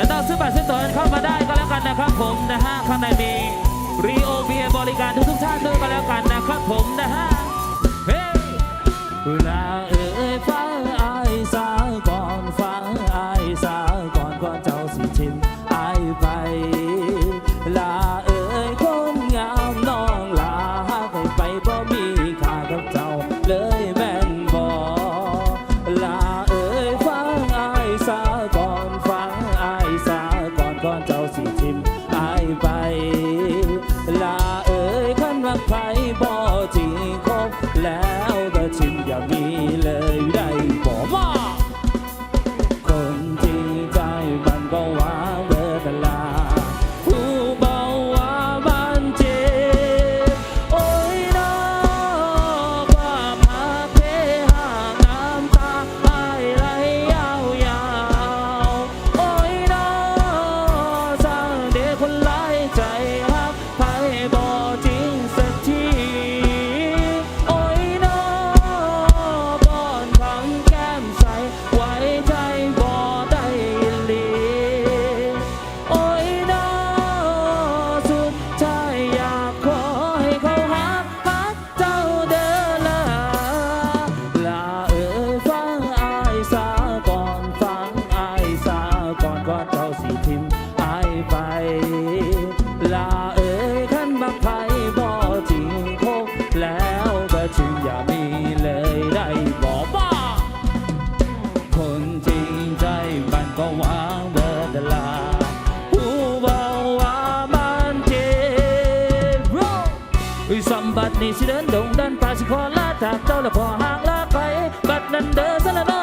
บัตรซื้อตั๋วเข้ามาได้ก็แล้วกันนะครับผมนะฮะข้างในมีรีโอเบียบริการทุกๆท่านด้วยก็แล้วกันนะครับผมนะฮะเฮ้ย ไป ลาเอ่ยขันบักไผบ่จริงคบแล้วก็จึงอย่ามีเลยได้บอกว่าคนจริงใจมันก็วางเบอร์ดลาผู้บอกว่ามันเจ็บสมบัตินี่สิเดินดงดันป่าสิขอลาจากเจ้าแล้วพอห่างลาไป บัดนั้นเดินสละน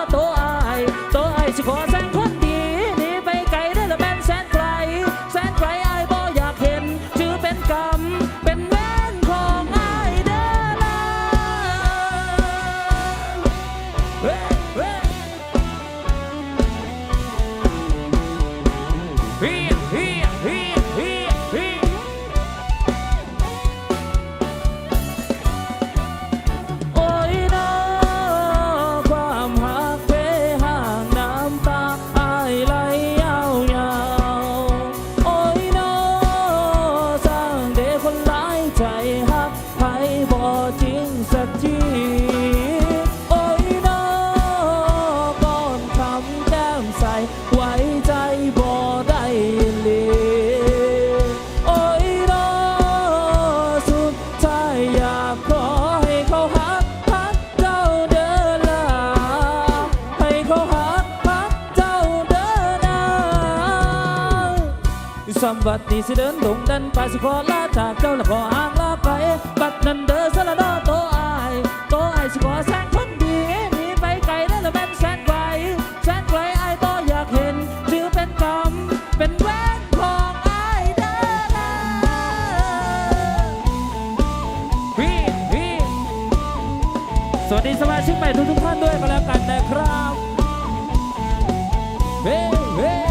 สมบัตินี่สิเดินดงดันไปสิขอลาจากเจ้าและขอห่างลาไป บัดนั้นเดินสละดอโตอายโตอายสิขอแสงคนดีหนีไปไกลนั่นละแม่นแสนไกลแสนไกลอายบ่อยากเห็นถือเป็นกรรมเป็นแหวนของอายเด้อนะพี่พี่สวัสดีสมาชิกใหม่ทุกๆท่านด้วยก็แล้วกันนะครับเฮ้